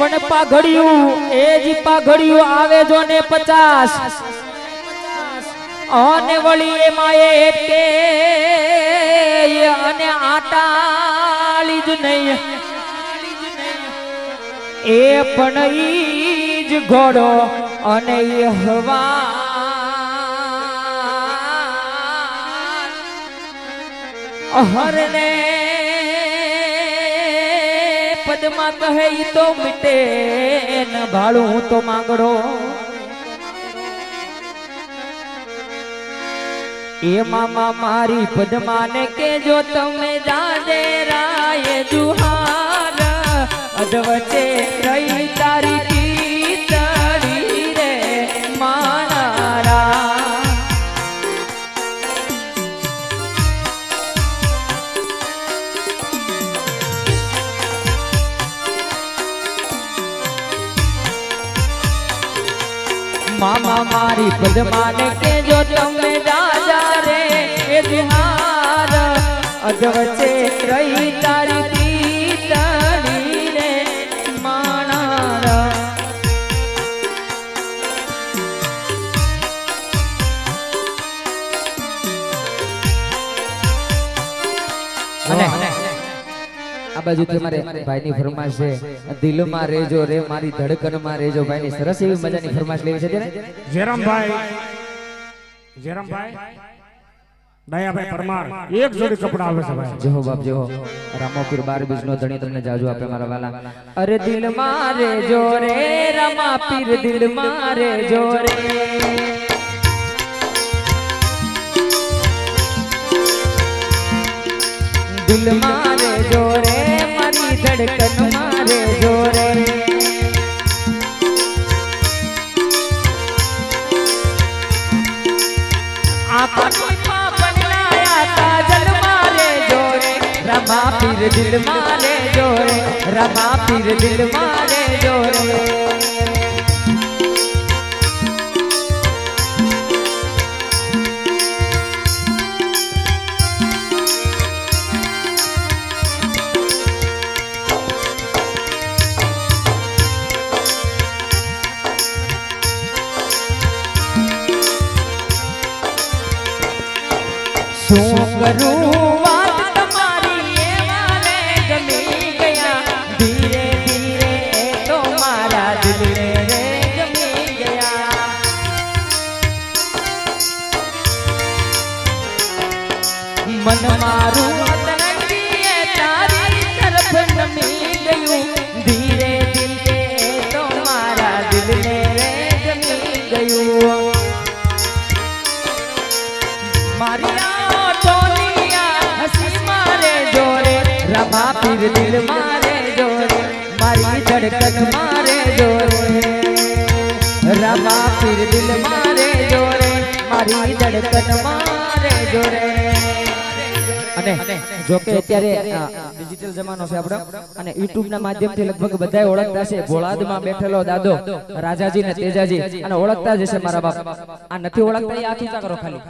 પણ પાઘડિયું, એ જ પાઘડિયું આવે જો ને પચાસ. અને વળી એમાં એ કે, અને આટાળી જ નહીં. એ પણ ઈ જ ઘોડો અને એ હવા હરને પદમાં કહે ઈ તો મીટે ન ભાળું હું તો માંગડો. એ મામા મારી પદમાને કે જો તમે જાજે રાય જુહાર અધવચે મામા મારી પદમાને કે જો તમે દાદા રે, એ બિહાર અધવચે રહી તારી પીતળી રે, માણારા. અને આ બાજુથી મારે ભાઈની ફરમાશ છે. દિલમાં રેજો રે મારી ધડકનમાં રેજો. ભાઈની સરસ એવી મજાની ફરમાશ લેવી છે તેને જયરામભાઈ જયરામભાઈ દયાભાઈ પરમાર એક જોડી કપડા આવે છે ભાઈ. જહો બાપ જહો રામો પીર બાર બીજ નો ધણી તમને જાજુ આપે મારા વાલા. અરે દિલ મારે જો રે રામા પીર દિલ મારે જો રે. દિલ મારે જો રે મારી ધડકન મારે જોરે. રમા પીર દિલ મારે જોરે. રમા પીર દિલ મારે જોરે. કરું વાત ગમી ગયા. ધીરે ધીરે તો મારા દિલને રે ગમી ગયા. મન મારું તારી તરફ ગયું. ધીરે ધીરે તો મારા દિલને રે ગમી ગયું. દિલ મારે જોરે મારી ધડકન મારે જોરે. રમા પીર દિલ મારે જોરે મારી ધડકન મારે જોરે. અને જો કે અત્યારે ડિજિટલ જમાનો છે આપણો અને યુટ્યુબ ના માધ્યમથી લગભગ બધા ઓળખતા છે. ભોળાદમાં બેઠેલો દાદો રાજાજી ને તેજાજી અને ઓળખતા જ છે મારા બાપ. આ નથી ઓળખતા એ હાથ ઊંચા કરો ખાલી.